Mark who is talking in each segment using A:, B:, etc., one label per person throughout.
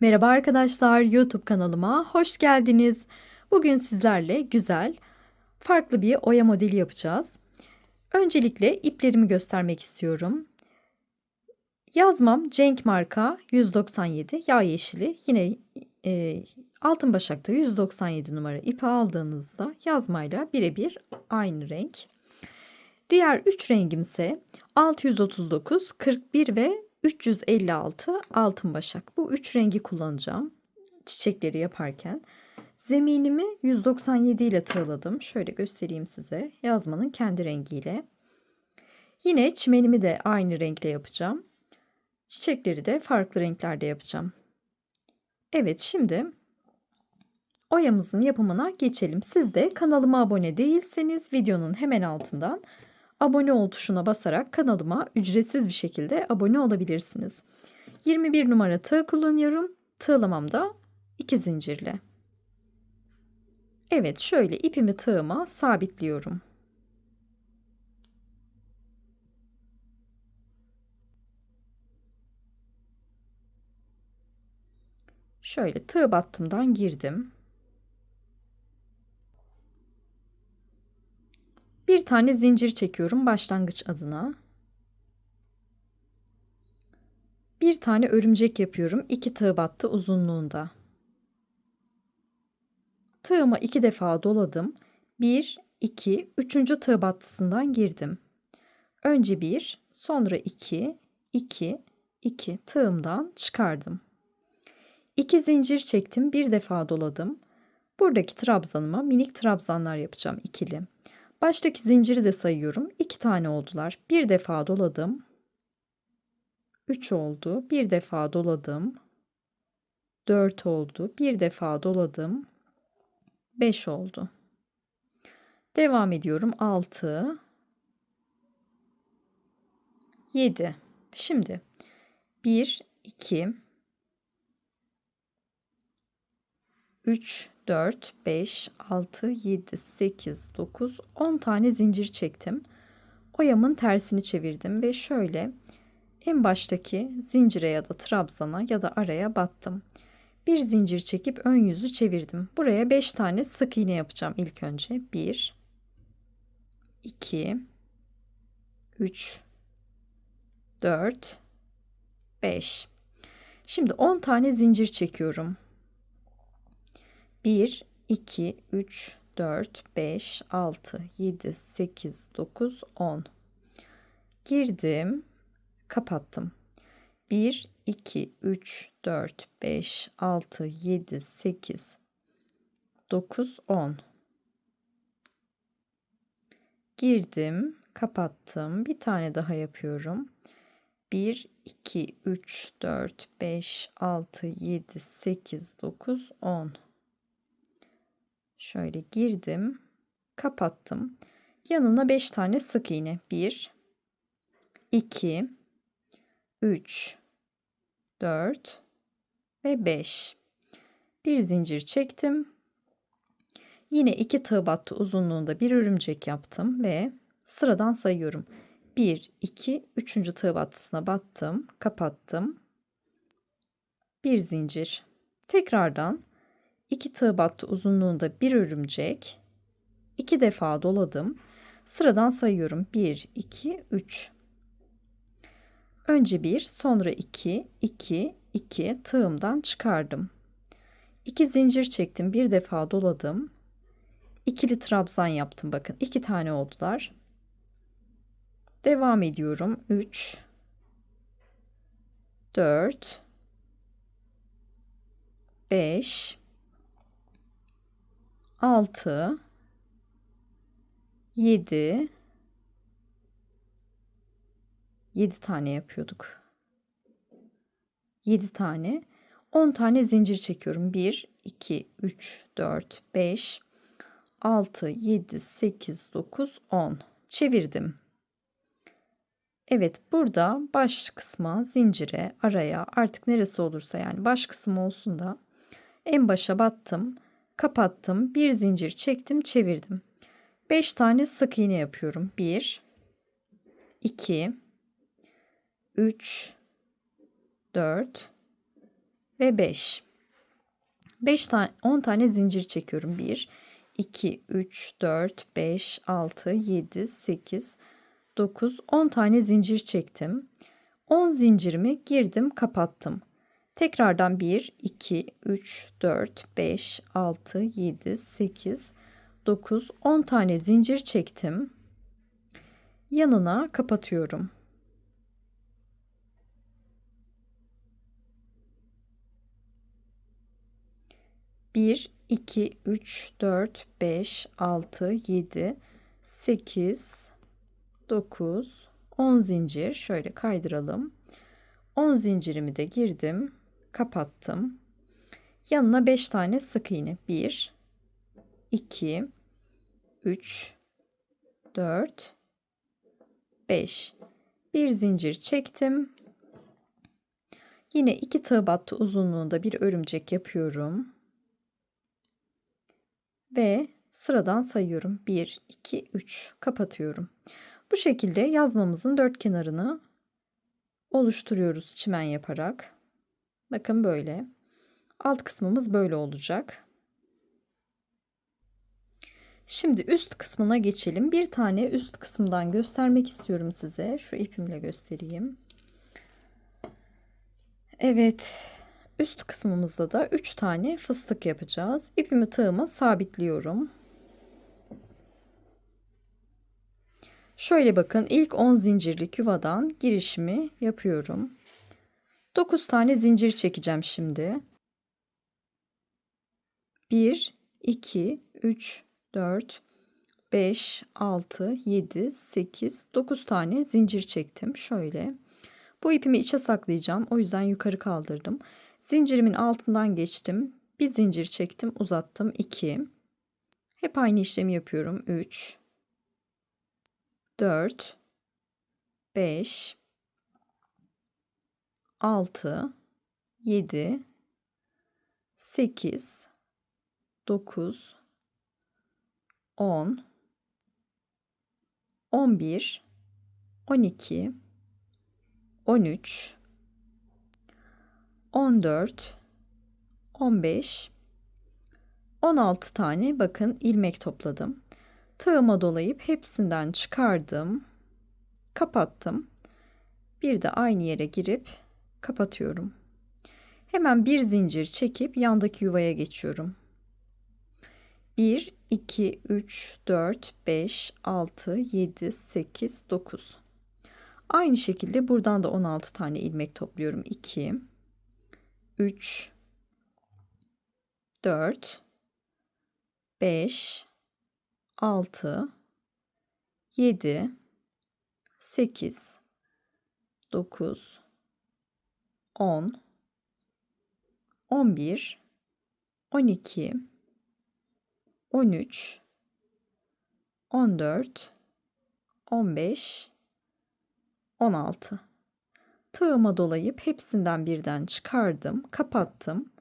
A: Merhaba arkadaşlar, YouTube kanalıma hoş geldiniz. Bugün sizlerle güzel, farklı bir oya modeli yapacağız. Öncelikle iplerimi göstermek istiyorum. Yazmam Cenk marka 197 yağ yeşili. Yine e, altın başakta 197 numara ipi aldığınızda yazmayla birebir aynı renk. Diğer 3 rengimse 639, 41 ve 356 altın başak. Bu üç rengi kullanacağım çiçekleri yaparken. Zeminimi 197 ile tığladım. Şöyle göstereyim size. Yazmanın kendi rengiyle. Yine çimenimi de aynı renkle yapacağım. Çiçekleri de farklı renklerde yapacağım. Evet şimdi oyamızın yapımına geçelim. Siz de kanalıma abone değilseniz videonun hemen altından abone ol tuşuna basarak kanalıma ücretsiz bir şekilde abone olabilirsiniz. 21 numara tığ kullanıyorum. Tığlamam da 2 zincirle. Evet şöyle ipimi tığıma sabitliyorum. Şöyle tığ battımdan girdim. Bir tane zincir çekiyorum başlangıç adına. Bir tane örümcek yapıyorum. iki tığ battı uzunluğunda. Tığıma iki defa doladım. Bir, iki, üçüncü tığ battısından girdim. Önce bir, sonra iki, iki, iki tığımdan çıkardım. İki zincir çektim. Bir defa doladım. Buradaki trabzanıma minik trabzanlar yapacağım ikili. Baştaki zinciri de sayıyorum. 2 tane oldular. Bir defa doladım. 3 oldu. Bir defa doladım. 4 oldu. Bir defa doladım. 5 oldu. Devam ediyorum. 6 7 Şimdi 1 2 3 4, 5, 6, 7, 8, 9, 10 tane zincir çektim. Oyamın tersini çevirdim ve şöyle en baştaki zincire ya da trabzana ya da araya battım. Bir zincir çekip ön yüzü çevirdim. Buraya 5 tane sık iğne yapacağım ilk önce. 1 2 3 4 5 Şimdi 10 tane zincir çekiyorum. 1, 2, 3, 4, 5, 6, 7, 8, 9, 10. Girdim, kapattım. 1, 2, 3, 4, 5, 6, 7, 8, 9, 10. Girdim, kapattım. Bir tane daha yapıyorum. 1, 2, 3, 4, 5, 6, 7, 8, 9, 10. Şöyle girdim. Kapattım. Yanına 5 tane sık iğne. 1 2 3 4 ve 5. Bir zincir çektim. Yine iki tığ battı uzunluğunda bir örümcek yaptım ve sıradan sayıyorum. 1 2 3. tığ battısına battım, kapattım. Bir zincir. Tekrardan 2 tığ battı uzunluğunda bir örümcek. 2 defa doladım. Sıradan sayıyorum. 1, 2, 3. Önce 1, sonra 2, 2, 2 tığımdan çıkardım. 2 zincir çektim. Bir defa doladım. İkili trabzan yaptım. Bakın iki tane oldular. Devam ediyorum. 3 4 5 6 7 7 tane yapıyorduk. 7 tane 10 tane zincir çekiyorum. 1 2 3 4 5 6 7 8 9 10 çevirdim. Evet burada baş kısma zincire araya artık neresi olursa yani baş kısım olsun da en başa battım kapattım bir zincir çektim çevirdim 5 tane sık iğne yapıyorum 1 2 3 4 ve 5. 5 tane 10 tane zincir çekiyorum. 1 2 3 4 5 6 7 8 9 10 tane zincir çektim. 10 zincirimi girdim, kapattım. Tekrardan 1 2 3 4 5 6 7 8 9 10 tane zincir çektim. Yanına kapatıyorum. Bir, iki, üç, dört, beş, altı, yedi, sekiz, dokuz, on zincir. Şöyle kaydıralım. On zincirimi de girdim, kapattım. Yanına beş tane sık iğne. Bir, iki, üç, dört, beş. Bir zincir çektim. Yine iki tığ battı uzunluğunda bir örümcek yapıyorum. Ve sıradan sayıyorum. 1, 2, 3 kapatıyorum. Bu şekilde yazmamızın dört kenarını oluşturuyoruz çimen yaparak. Bakın böyle. Alt kısmımız böyle olacak. Şimdi üst kısmına geçelim. Bir tane üst kısımdan göstermek istiyorum size. Şu ipimle göstereyim. Evet. Üst kısmımızda da 3 tane fıstık yapacağız. İpimi tığıma sabitliyorum. Şöyle bakın ilk 10 zincirlik yuvadan girişimi yapıyorum. 9 tane zincir çekeceğim şimdi. 1 2 3 4 5 6 7 8 9 tane zincir çektim. Şöyle. Bu ipimi içe saklayacağım. O yüzden yukarı kaldırdım. Zincirimin altından geçtim. Bir zincir çektim, uzattım. 2. Hep aynı işlemi yapıyorum. 3 4 5 6 7 8 9 10 11 12 13 14 15 16 tane bakın ilmek topladım. Tığıma dolayıp hepsinden çıkardım. Kapattım. Bir de aynı yere girip kapatıyorum. Hemen bir zincir çekip yandaki yuvaya geçiyorum. 1 2 3 4 5 6 7 8 9 Aynı şekilde buradan da 16 tane ilmek topluyorum. 2 3 4 5 6 7 8 9 10 11 12 13 14 15 16 Tığıma dolayıp hepsinden birden çıkardım, kapattım.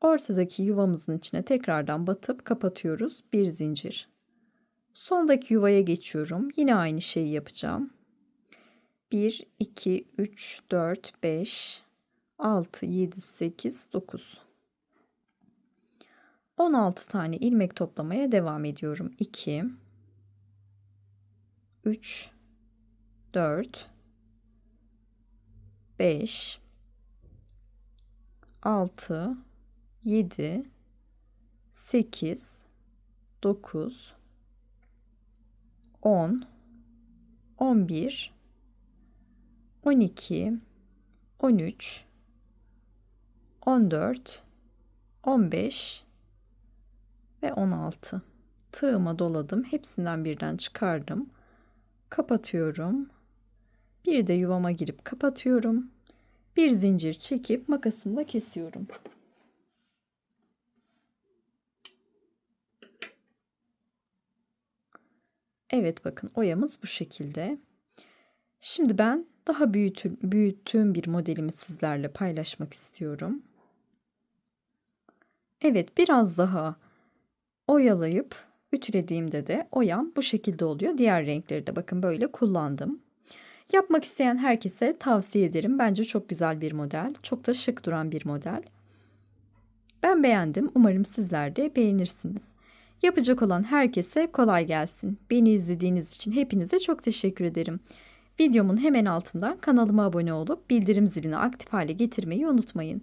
A: Ortadaki yuvamızın içine tekrardan batıp kapatıyoruz. Bir zincir. Sondaki yuvaya geçiyorum. Yine aynı şeyi yapacağım. 1, 2, 3, 4, 5, 6, 7, 8, 9. 16 tane ilmek toplamaya devam ediyorum. 2, 3, 4, 5 6 7 8 9 10 11 12 13 14 15 ve 16 tığıma doladım hepsinden birden çıkardım kapatıyorum bir de yuvama girip kapatıyorum. Bir zincir çekip makasımla kesiyorum. Evet bakın oyamız bu şekilde. Şimdi ben daha büyütü, büyüttüğüm bir modelimi sizlerle paylaşmak istiyorum. Evet biraz daha oyalayıp ütülediğimde de oyam bu şekilde oluyor. Diğer renkleri de bakın böyle kullandım. Yapmak isteyen herkese tavsiye ederim. Bence çok güzel bir model. Çok da şık duran bir model. Ben beğendim. Umarım sizler de beğenirsiniz. Yapacak olan herkese kolay gelsin. Beni izlediğiniz için hepinize çok teşekkür ederim. Videomun hemen altından kanalıma abone olup bildirim zilini aktif hale getirmeyi unutmayın.